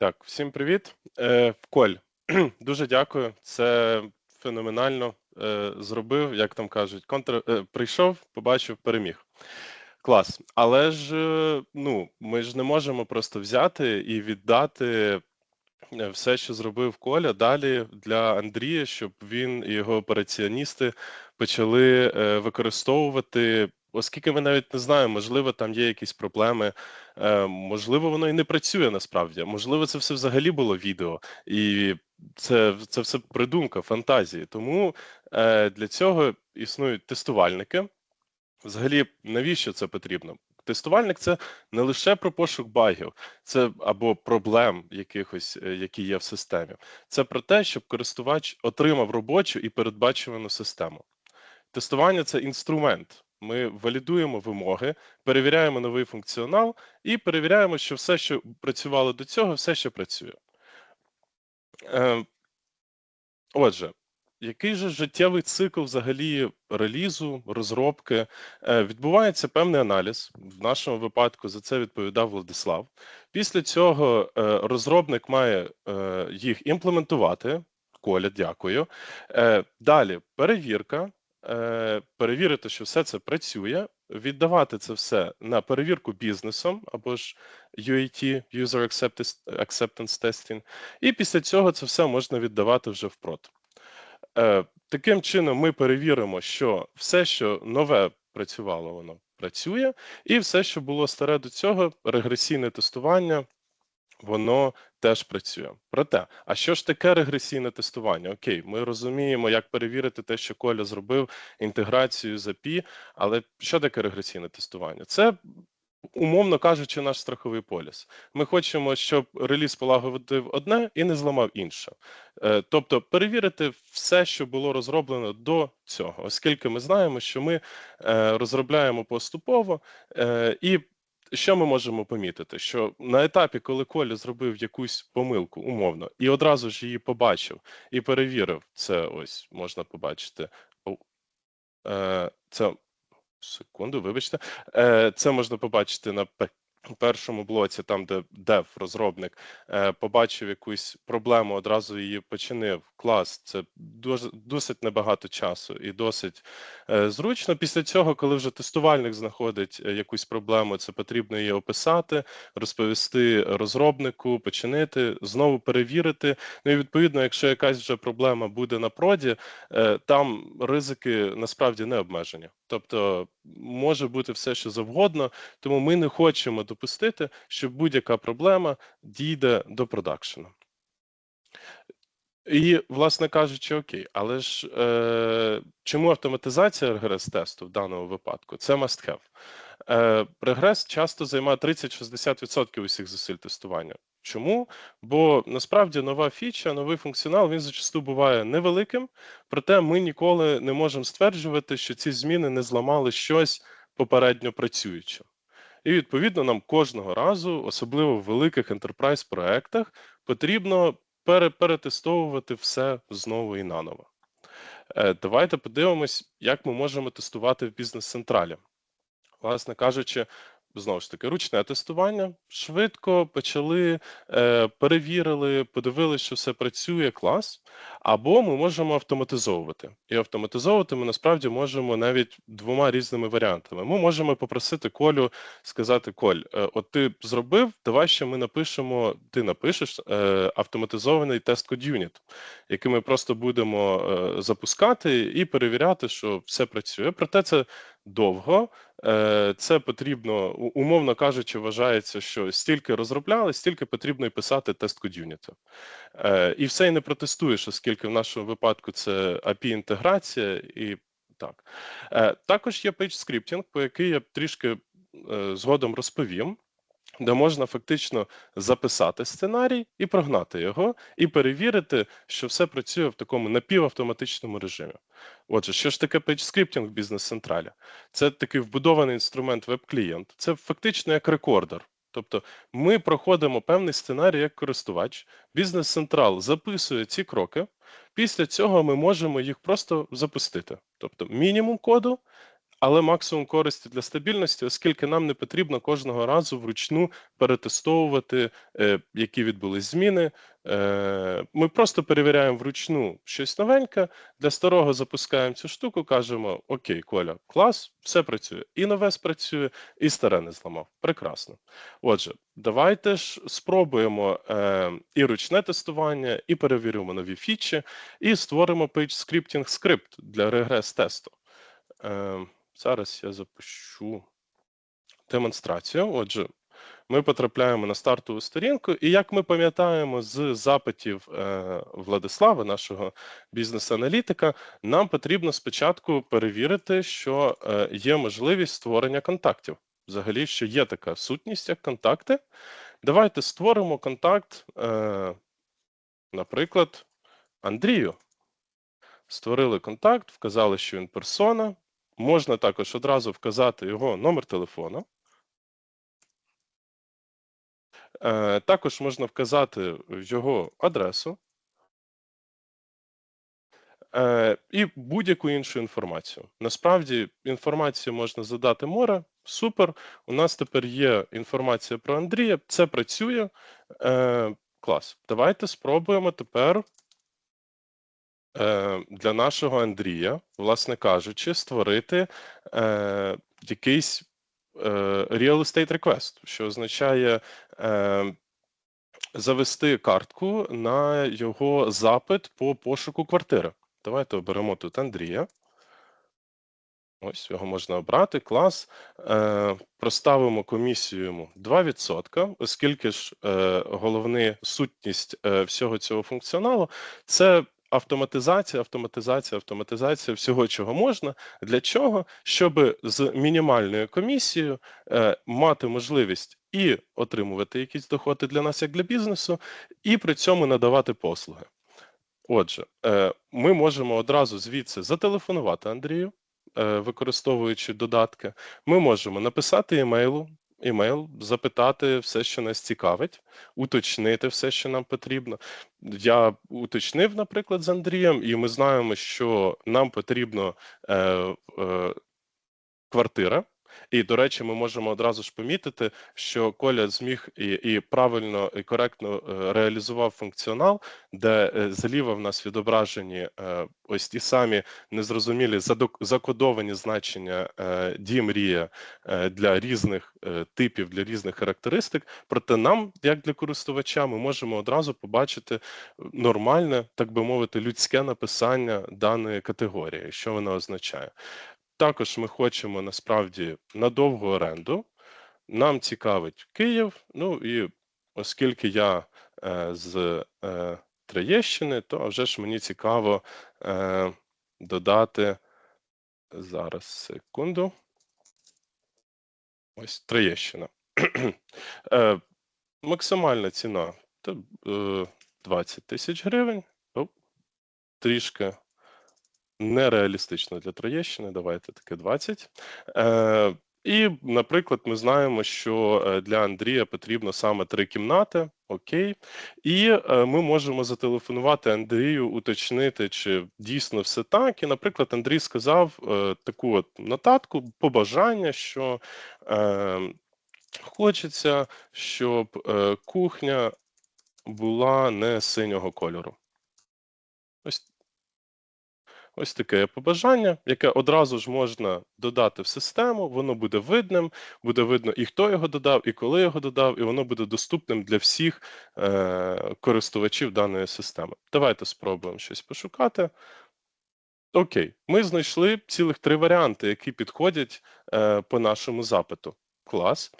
Так, всім привіт. Е, Коль, дуже дякую. Це феноменально е, зробив, як там кажуть, контр е, прийшов, побачив, переміг. Клас. Але ж е, ну, ми ж не можемо просто взяти і віддати е, все, що зробив Коля, далі для Андрія, щоб він і його операціоністи почали е, використовувати. Оскільки ми навіть не знаємо, можливо, там є якісь проблеми, е, можливо, воно і не працює насправді. Можливо, це все взагалі було відео, і це це все придумка, фантазії. Тому е, для цього існують тестувальники. Взагалі, навіщо це потрібно? Тестувальник це не лише про пошук багів, це або проблем якихось, е, які є в системі. Це про те, щоб користувач отримав робочу і передбачувану систему. Тестування це інструмент. Ми валідуємо вимоги, перевіряємо новий функціонал і перевіряємо, що все, що працювало до цього, все ще працює. Е, Отже, який же життєвий цикл взагалі релізу, розробки? Е, Відбувається певний аналіз. В нашому випадку за це відповідав Владислав. Після цього е, розробник має е, їх імплементувати. Коля, дякую. Е, Далі перевірка. Е, перевірити, що все це працює, віддавати це все на перевірку бізнесом або ж UAT, User Acceptance Testing, і після цього це все можна віддавати вже в прод. Е, Таким чином, ми перевіримо, що все, що нове працювало, воно працює, і все, що було старе до цього, регресійне тестування воно теж працює. Проте, а що ж таке регресійне тестування? Окей, ми розуміємо, як перевірити те, що Коля зробив інтеграцію з API, але що таке регресійне тестування? Це Умовно кажучи, наш страховий поліс. Ми хочемо, щоб реліз полагодив одне і не зламав інше. Е, тобто перевірити все, що було розроблено до цього, оскільки ми знаємо, що ми е, розробляємо поступово е, і що ми можемо помітити? Що на етапі, коли Коля зробив якусь помилку умовно, і одразу ж її побачив і перевірив, це ось можна побачити. Е, це секунду, вибачте, е, це можна побачити на у першому блоці, там де дев розробник е, побачив якусь проблему, одразу її починив. Клас, це дуже досить небагато часу і досить е, зручно. Після цього, коли вже тестувальник знаходить е, якусь проблему, це потрібно її описати, розповісти розробнику, починити, знову перевірити. Ну і відповідно, якщо якась вже проблема буде на проді, там ризики насправді не обмежені. Тобто може бути все, що завгодно, тому ми не хочемо допустити, що будь-яка проблема дійде до продакшену. І, власне кажучи, окей, але ж е, чому автоматизація регрес-тесту в даному випадку? Це must have. Е, Регрес часто займає 30-60% усіх зусиль тестування. Чому? Бо насправді нова фіча, новий функціонал він зачасту буває невеликим, проте ми ніколи не можемо стверджувати, що ці зміни не зламали щось попередньо працююче. І відповідно нам кожного разу, особливо в великих enterprise проектах, потрібно пере перетестовувати все знову і наново. Е, Давайте подивимось, як ми можемо тестувати в бізнес-централі. Власне кажучи, Знову ж таки, ручне тестування. Швидко почали, е, перевірили, подивилися, що все працює, клас. Або ми можемо автоматизовувати. І автоматизовувати ми насправді можемо навіть двома різними варіантами. Ми можемо попросити Колю сказати: Коль, е, от ти зробив, давай ще ми напишемо, ти напишеш е, автоматизований тест-код юніт, який ми просто будемо е, запускати і перевіряти, що все працює. Проте це довго. Е, це потрібно, умовно кажучи, вважається, що стільки розробляли, стільки потрібно і писати тест код юніта. Е, і все і не протестуєш, оскільки в нашому випадку це API-інтеграція і так. Е, також є page scripting, по який я трішки згодом розповім де можна фактично записати сценарій і прогнати його, і перевірити, що все працює в такому напівавтоматичному режимі. Отже, що ж таке PageScripting в бізнес-централі? Це такий вбудований інструмент веб-клієнт, це фактично як рекордер. Тобто ми проходимо певний сценарій як користувач, бізнес-централ записує ці кроки, після цього ми можемо їх просто запустити. Тобто мінімум коду, але максимум користі для стабільності, оскільки нам не потрібно кожного разу вручну перетестовувати, е, які відбулись зміни. Е, Ми просто перевіряємо вручну щось новеньке. Для старого запускаємо цю штуку, кажемо: Окей, Коля, клас, все працює. І нове спрацює, і старе не зламав. Прекрасно. Отже, давайте ж спробуємо е, і ручне тестування, і перевіримо нові фічі, і створимо page scripting скрипт для регрес-тесту. Е, зараз я запущу демонстрацію. Отже, ми потрапляємо на стартову сторінку, і як ми пам'ятаємо з запитів е, Владислава, нашого бізнес-аналітика, нам потрібно спочатку перевірити, що е, є можливість створення контактів. Взагалі, що є така сутність, як контакти. Давайте створимо контакт, е, наприклад, Андрію. Створили контакт, вказали, що він персона. Можна також одразу вказати його номер телефону. Е, Також можна вказати його адресу е, і будь-яку іншу інформацію. Насправді інформацію можна задати море. Супер. У нас тепер є інформація про Андрія. Це працює. Е, Клас. Давайте спробуємо тепер для нашого Андрія, власне кажучи, створити е, якийсь е, real estate request, що означає е, завести картку на його запит по пошуку квартири. Давайте оберемо тут Андрія. Ось його можна обрати, клас. Е, проставимо комісію йому 2%, оскільки ж е, головна сутність е, всього цього функціоналу це автоматизація, автоматизація, автоматизація всього, чого можна. Для чого? Щоб з мінімальною комісією е, мати можливість і отримувати якісь доходи для нас, як для бізнесу, і при цьому надавати послуги. Отже, е, ми можемо одразу звідси зателефонувати Андрію, е, використовуючи додатки. Ми можемо написати емейлу, емейл, запитати все, що нас цікавить, уточнити все, що нам потрібно. Я уточнив, наприклад, з Андрієм, і ми знаємо, що нам потрібно е, е, квартира. І, до речі, ми можемо одразу ж помітити, що Коля зміг і, і правильно і коректно е, реалізував функціонал, де е, зліва в нас відображені е, ось ті самі незрозумілі закодовані значення дії мрія для різних типів, для різних характеристик. Проте нам, як для користувача, ми можемо одразу побачити нормальне, так би мовити, людське написання даної категорії, що вона означає. Також ми хочемо насправді на довгу оренду. Нам цікавить Київ. Ну і оскільки я е, з е, Троєщини, то вже ж мені цікаво е, додати зараз секунду. Ось Троєщина. е, максимальна ціна то, е, 20 тисяч гривень. Трішки нереалістично для Троєщини. Давайте таке 20. Е, і, наприклад, ми знаємо, що е, для Андрія потрібно саме три кімнати. Окей, і е, ми можемо зателефонувати Андрію, уточнити, чи дійсно все так. І, наприклад, Андрій сказав е, таку от нотатку, побажання, що е, хочеться, щоб е, кухня була не синього кольору. Ось Ось таке побажання, яке одразу ж можна додати в систему, воно буде видним, буде видно і хто його додав, і коли його додав, і воно буде доступним для всіх е, користувачів даної системи. Давайте спробуємо щось пошукати. Окей, ми знайшли цілих три варіанти, які підходять е, по нашому запиту. Клас.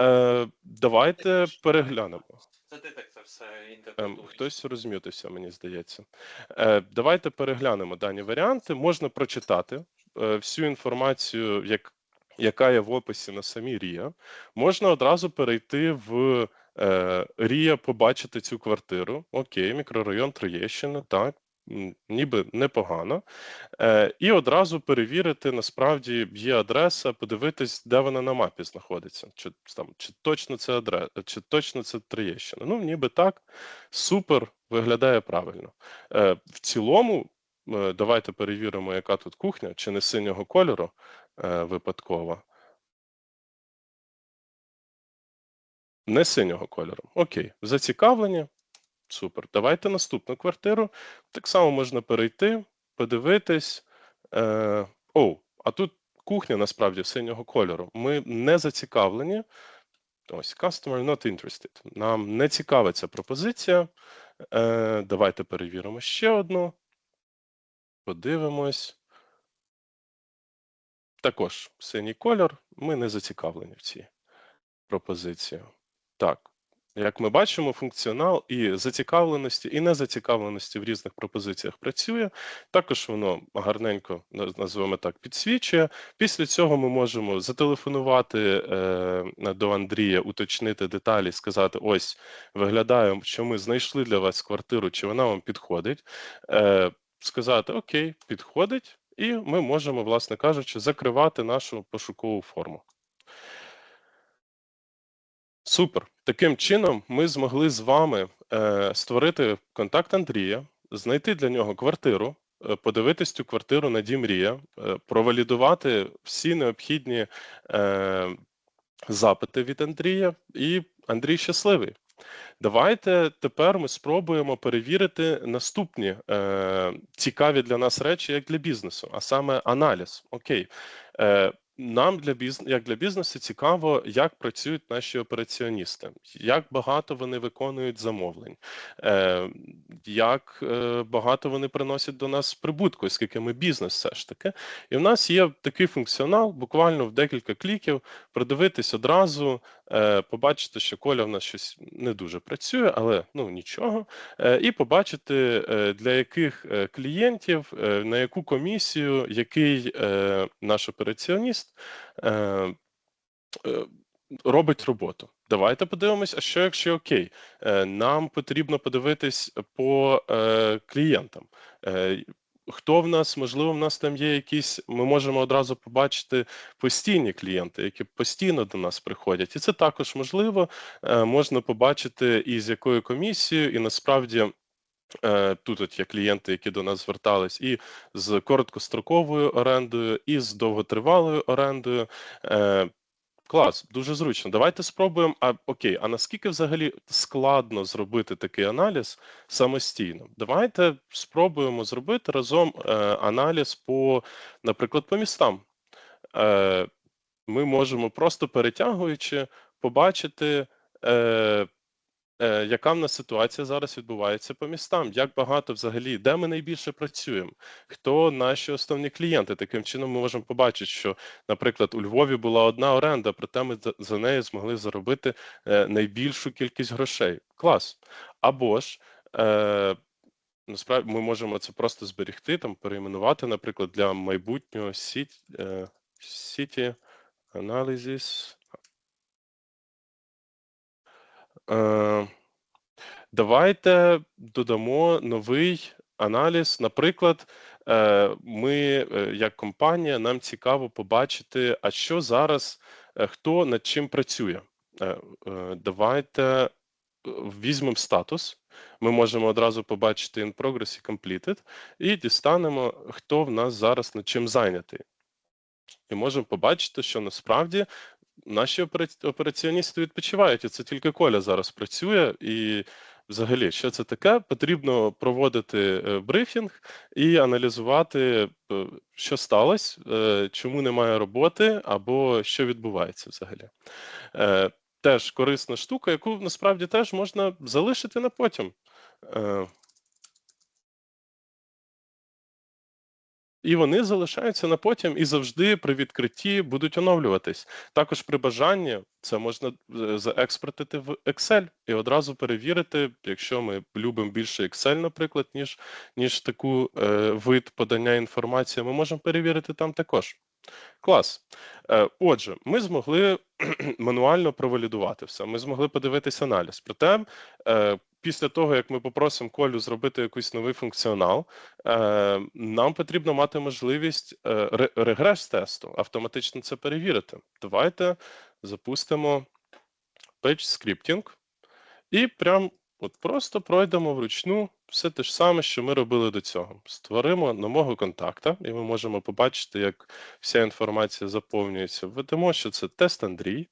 Е, Давайте переглянемо. Це ти так все інтерпретує. хтось розм'ютився, мені здається. Е, давайте переглянемо дані варіанти. Можна прочитати е, всю інформацію, як, яка є в описі на самій Рія. Можна одразу перейти в е, Рія, побачити цю квартиру. Окей, мікрорайон Троєщина, так. Ніби непогано, е, і одразу перевірити, насправді є адреса, подивитись, де вона на мапі знаходиться. Чи там чи точно це адреса, чи точно це Троєщина. Ну, ніби так, супер, виглядає правильно. Е, в цілому, е, давайте перевіримо, яка тут кухня, чи не синього кольору. е, випадково. Не синього кольору. Окей, зацікавлені. Супер. Давайте наступну квартиру. Так само можна перейти, подивитись. Е, О, а тут кухня насправді синього кольору. Ми не зацікавлені. Ось, customer not interested. Нам не цікава ця пропозиція. Е, Давайте перевіримо ще одну. Подивимось. Також синій кольор. Ми не зацікавлені в цій пропозиції. Так. Як ми бачимо, функціонал і зацікавленості, і незацікавленості в різних пропозиціях працює. Також воно гарненько називаємо так підсвічує. Після цього ми можемо зателефонувати е, до Андрія, уточнити деталі, сказати: ось виглядає, що ми знайшли для вас квартиру, чи вона вам підходить. Е, сказати Окей, підходить, і ми можемо, власне кажучи, закривати нашу пошукову форму. Супер. Таким чином, ми змогли з вами е, створити контакт Андрія, знайти для нього квартиру, е, подивитись цю квартиру на Дім Мрія, е, провалідувати всі необхідні е, запити від Андрія, і Андрій щасливий. Давайте тепер ми спробуємо перевірити наступні е, цікаві для нас речі, як для бізнесу, а саме аналіз. Окей, е, нам для бізнесу, як для бізнесу, цікаво, як працюють наші операціоністи, як багато вони виконують замовлень, е, як е, багато вони приносять до нас прибутку, оскільки ми бізнес все ж таки. І в нас є такий функціонал, буквально в декілька кліків, продивитись одразу, е, побачити, що Коля в нас щось не дуже працює, але ну нічого. І побачити, для яких клієнтів, на яку комісію, який наш операціоніст е, е, робить роботу. Давайте подивимось, а що якщо окей, е, нам потрібно подивитись по е, клієнтам. Е, Хто в нас, можливо, в нас там є якісь, ми можемо одразу побачити постійні клієнти, які постійно до нас приходять. І це також можливо, е, можна побачити і з якою комісією, і насправді Тут от є клієнти, які до нас звертались, і з короткостроковою орендою, і з довготривалою орендою. Е, Клас, дуже зручно. Давайте спробуємо. А окей, а наскільки взагалі складно зробити такий аналіз самостійно? Давайте спробуємо зробити разом е, аналіз по, наприклад, по містам. Е, Ми можемо просто перетягуючи, побачити. Е, Е, яка в нас ситуація зараз відбувається по містам? Як багато взагалі, де ми найбільше працюємо? Хто наші основні клієнти? Таким чином ми можемо побачити, що, наприклад, у Львові була одна оренда, проте ми за- неї змогли заробити е, найбільшу кількість грошей. Клас. Або ж е, насправді ми можемо це просто зберегти, там перейменувати, наприклад, для майбутнього е, City Analysis. Давайте додамо новий аналіз. Наприклад, е, ми, е, як компанія, нам цікаво побачити, а що зараз е, хто над чим працює. Е, е, Давайте е, візьмемо статус. Ми можемо одразу побачити in progress і completed, і дістанемо, хто в нас зараз над чим зайнятий. І можемо побачити, що насправді наші опера- операціоністи відпочивають, і це тільки Коля зараз працює. І взагалі, що це таке? Потрібно проводити е, брифінг і аналізувати, е, що сталося, е, чому немає роботи, або що відбувається взагалі. Теж корисна штука, яку насправді теж можна залишити на потім. І вони залишаються на потім і завжди при відкритті будуть оновлюватись. Також при бажанні це можна е, заекспортити в Excel і одразу перевірити, якщо ми любимо більше Excel, наприклад, ніж, ніж таку е, вид подання інформації, ми можемо перевірити там також. Клас. Е, Отже, ми змогли мануально провалідувати все. Ми змогли подивитися аналіз. Проте, е, після того, як ми попросимо Колю зробити якийсь новий функціонал, е, нам потрібно мати можливість е, регрес-тесту, автоматично це перевірити. Давайте запустимо Page Scripting і прям От просто пройдемо вручну все те ж саме, що ми робили до цього. Створимо нового контакта, і ми можемо побачити, як вся інформація заповнюється. Введемо, що це тест Андрій,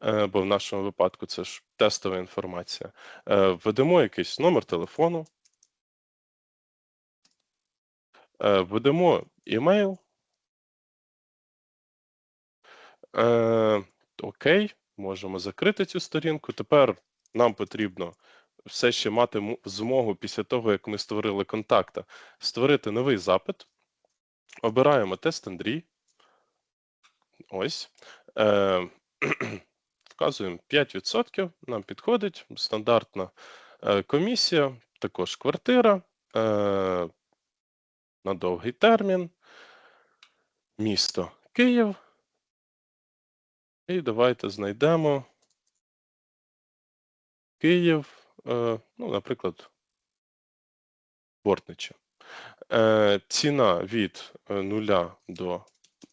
бо в нашому випадку це ж тестова інформація. Е, Введемо якийсь номер телефону, е, введемо імейл. Е, Окей, можемо закрити цю сторінку. Тепер нам потрібно все ще мати змогу після того, як ми створили контакта, створити новий запит. Обираємо тест Андрій. Ось. Е, вказуємо 5%. Нам підходить стандартна е, комісія, також квартира е, на довгий термін. Місто Київ. І давайте знайдемо Київ, е, ну, наприклад, Бортнича. Ціна від е, нуля до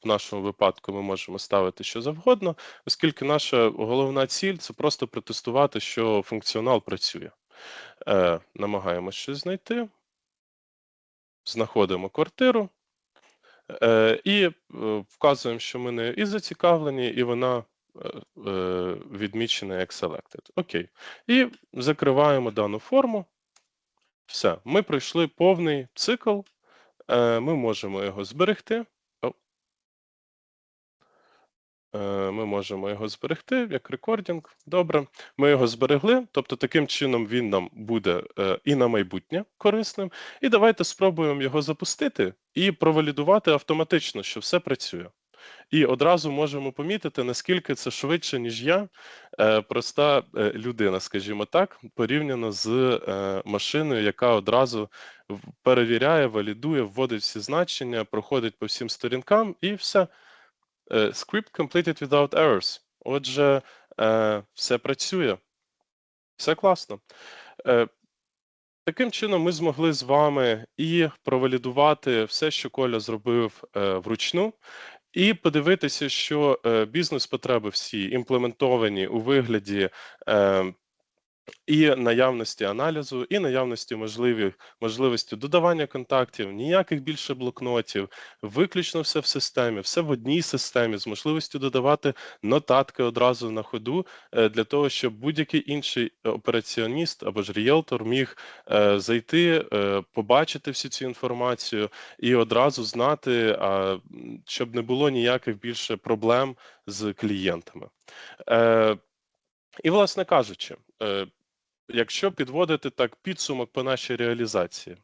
в нашому випадку ми можемо ставити що завгодно, оскільки наша головна ціль це просто протестувати, що функціонал працює. Е, намагаємося щось знайти, знаходимо квартиру е, і е, вказуємо, що ми не і зацікавлені, і вона е, е, відмічена як selected. Окей. І закриваємо дану форму. Все, ми пройшли повний цикл. Ми можемо його зберегти. Е, Ми можемо його зберегти як рекордінг. Добре. Ми його зберегли, тобто таким чином він нам буде е, і на майбутнє корисним. І давайте спробуємо його запустити і провалідувати автоматично, що все працює. І одразу можемо помітити, наскільки це швидше, ніж я, е, проста людина, скажімо так, порівняно з машиною, яка одразу перевіряє, валідує, вводить всі значення, проходить по всім сторінкам, і все. Е, Script completed without errors. Отже, е, все працює. Все класно. Е, Таким чином, ми змогли з вами і провалідувати все, що Коля зробив вручну, і подивитися, що бізнес-потреби всі імплементовані у вигляді і наявності аналізу, і наявності можливі, можливості додавання контактів, ніяких більше блокнотів, виключно все в системі, все в одній системі з можливістю додавати нотатки одразу на ходу е, для того, щоб будь-який інший операціоніст або ж ріелтор міг е, зайти, е, побачити всю цю інформацію і одразу знати, щоб не було ніяких більше проблем з клієнтами. І, власне кажучи, якщо підводити так підсумок по нашій реалізації,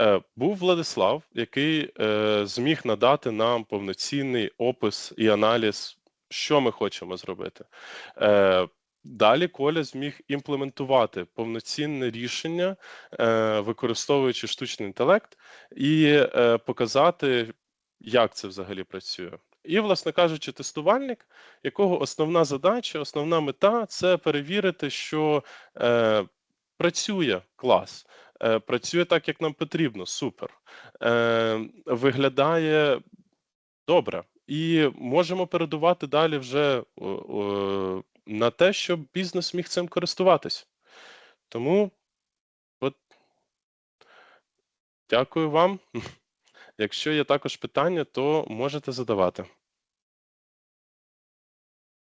е, був Владислав, який е, зміг надати нам повноцінний опис і аналіз, що ми хочемо зробити. Е, Далі Коля зміг імплементувати повноцінне рішення, використовуючи штучний інтелект, і показати, як це взагалі працює. І, власне кажучи, тестувальник, якого основна задача, основна мета це перевірити, що е, працює клас, е, працює так, як нам потрібно, супер. Е, виглядає добре. І можемо передувати далі вже о, о, на те, щоб бізнес міг цим користуватись. Тому от дякую вам. Якщо є також питання, то можете задавати.